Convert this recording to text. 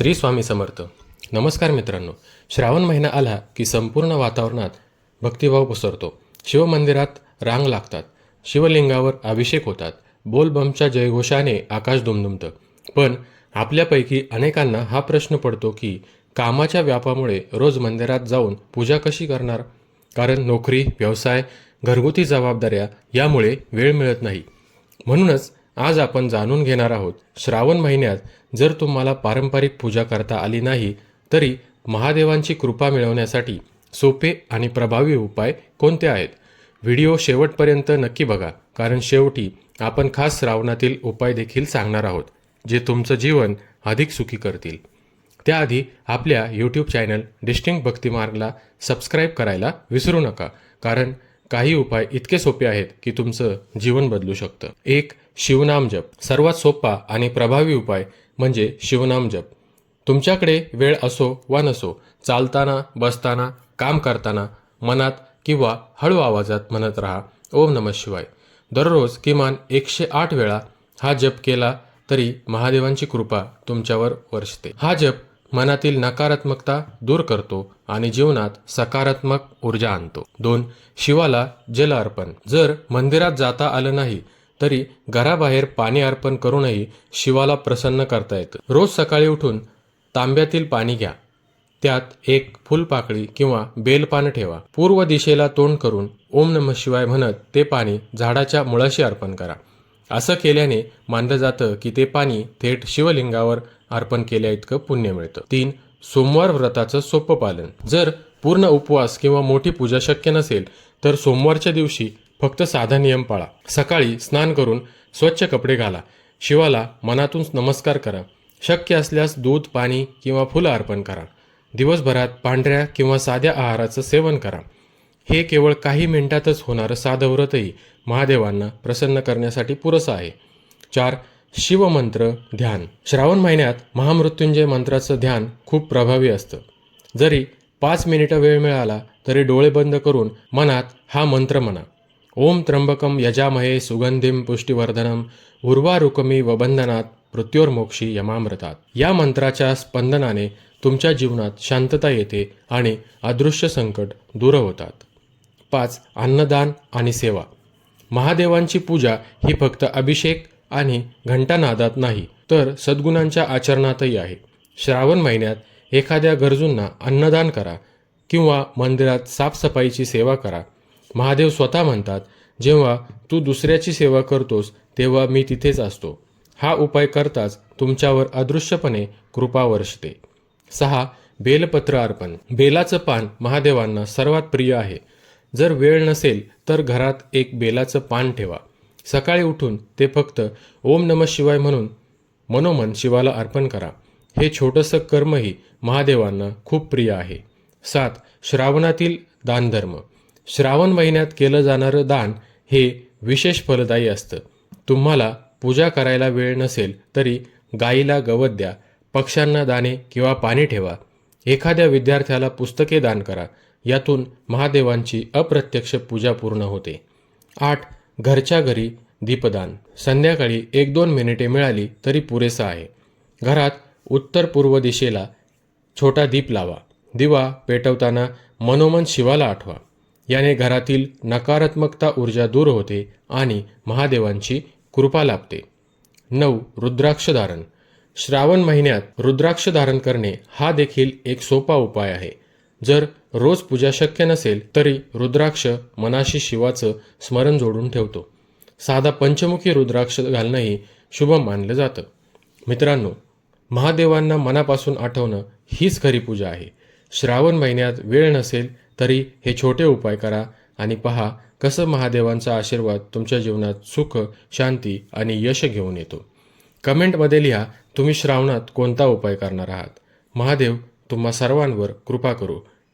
श्री स्वामी समर्थ. नमस्कार मित्रांनो. श्रावण महिना आला की संपूर्ण वातावरणात भक्तिभाव पसरतो. शिवमंदिरात रांग लागतात. शिवलिंगावर अभिषेक होतात. बोलबमच्या जयघोषाने आकाश दुमदुमतं. पण आपल्यापैकी अनेकांना हा प्रश्न पडतो की कामाच्या व्यापामुळे रोज मंदिरात जाऊन पूजा कशी करणार? कारण नोकरी व्यवसाय घरगुती जबाबदाऱ्या यामुळे वेळ मिळत नाही. म्हणूनच आज आपण जाणून घेणार आहोत श्रावण महिन्यात जर तुम्हाला पारंपरिक पूजा करता आली नाही तरी महादेवांची कृपा मिळवण्यासाठी सोपे आणि प्रभावी उपाय कोणते आहेत? व्हिडिओ शेवटपर्यंत नक्की बघा कारण शेवटी आपण खास श्रावणातील उपाय देखील सांगणार आहोत जे तुमचं जीवन अधिक सुखी करतील. त्याआधी आपल्या यूट्यूब चॅनल डिस्टिंग भक्तिमार्गला सबस्क्राईब करायला विसरू नका कारण काही उपाय इतके सोपे आहेत की तुमचं जीवन बदलू शकतं. एक शिवनाम जप. सर्वात सोपा आणि प्रभावी उपाय म्हणजे शिवनाम जप. तुमच्याकडे वेळ असो वा नसो चालताना बसताना काम करताना मनात किंवा हळू आवाजात म्हणत राहा. ओम नमः शिवाय. दररोज किमान एकशे आठ वेळा हा जप केला तरी महादेवांची कृपा तुमच्यावर वर्षते. हा जप मनातील नकारात्मकता दूर करतो आणि जीवनात सकारात्मक ऊर्जा आणतो. दोन शिवाला जल अर्पण. जर मंदिरात जाता आलं नाही तरी घराबाहेर पाणी अर्पण करूनही शिवाला प्रसन्न करता येतं. रोज सकाळी उठून तांब्यातील पाणी घ्या. त्यात एक फुलपाकळी किंवा बेलपान ठेवा. पूर्व दिशेला तोंड करून ओम नम शिवाय म्हणत ते पाणी झाडाच्या मुळाशी अर्पण करा. असं केल्याने मानलं जातं की ते पाणी थेट शिवलिंगावर अर्पण केल्या इतकं पुण्य मिळतं. तीन सोमवार व्रताचं सोपं पालन. जर पूर्ण उपवास किंवा मोठी पूजा शक्य नसेल तर सोमवारच्या दिवशी फक्त साधा नियम पाळा. सकाळी स्नान करून स्वच्छ कपडे घाला. शिवाला मनातून नमस्कार करा. शक्य असल्यास दूध पाणी किंवा फुलं अर्पण करा. दिवसभरात पांढऱ्या किंवा साध्या आहाराचं सेवन करा. हे केवळ काही मिनिटातच होणारं साधं व्रतही महादेवांना प्रसन्न करण्यासाठी पुरसं आहे. चार शिवमंत्र ध्यान. श्रावण महिन्यात महामृत्युंजय मंत्राचं ध्यान खूप प्रभावी असतं. जरी पाच मिनिटं वेळ मिळाला तरी डोळे बंद करून मनात हा मंत्र म्हणा. ओम त्र्यंबकम यजामहे सुगंधिम पुष्टिवर्धनम उर्वारुकमी वबंधनात मृत्योर्मोक्षी यमामृतात. या मंत्राच्या स्पंदनाने तुमच्या जीवनात शांतता येते आणि अदृश्य संकट दूर होतात. पाच अन्नदान आणि सेवा. महादेवांची पूजा ही फक्त अभिषेक आणि घंटानादात नाही तर सद्गुणांच्या आचरणातही आहे. श्रावण महिन्यात एखाद्या गरजूंना अन्नदान करा किंवा मंदिरात साफसफाईची सेवा करा. महादेव स्वतः म्हणतात जेव्हा तू दुसऱ्याची सेवा करतोस तेव्हा मी तिथेच असतो. हा उपाय करताच तुमच्यावर अदृश्यपणे कृपा वर्षते. सहा. बेलपत्र अर्पण. बेलाचं पान महादेवांना सर्वात प्रिय आहे. जर वेळ नसेल तर घरात एक बेलाचं पान ठेवा. सकाळी उठून ते फक्त ओम नम शिवाय म्हणून मनोमन शिवाला अर्पण करा. हे छोटंसं कर्मही महादेवांना खूप प्रिय आहे. सात श्रावणातील दानधर्म. श्रावण महिन्यात केलं जाणारं दान हे विशेष फलदायी असतं. तुम्हाला पूजा करायला वेळ नसेल तरी गाईला गवत द्या पक्ष्यांना दाणे किंवा पाणी ठेवा. एखाद्या विद्यार्थ्याला पुस्तके दान करा. यातून महादेवांची अप्रत्यक्ष पूजा पूर्ण होते. आठ घरच्या घरी दीपदान. संध्याकाळी एक दोन मिनिटे मिळाली तरी पुरेसं आहे. घरात उत्तर पूर्व दिशेला छोटा दीप लावा. दिवा पेटवताना मनोमन शिवाला आठवा. याने घरातील नकारात्मकता ऊर्जा दूर होते आणि महादेवांची कृपा लाभते. नऊ रुद्राक्ष धारण. श्रावण महिन्यात रुद्राक्ष धारण करणे हा देखील एक सोपा उपाय आहे. जर रोज पूजा शक्य नसेल तरी रुद्राक्ष मनाशी शिवाचं स्मरण जोडून ठेवतो. साधा पंचमुखी रुद्राक्ष घालणंही शुभ मानलं जातं. मित्रांनो महादेवांना मनापासून आठवणं हीच खरी पूजा आहे. श्रावण महिन्यात वेळ नसेल तरी हे छोटे उपाय करा आणि पहा कसं महादेवांचा आशीर्वाद तुमच्या जीवनात सुख शांती आणि यश घेऊन येतो. कमेंटमध्ये लिहा तुम्ही श्रावणात कोणता उपाय करणार आहात? महादेव तुम्हा सर्वांवर कृपा करू.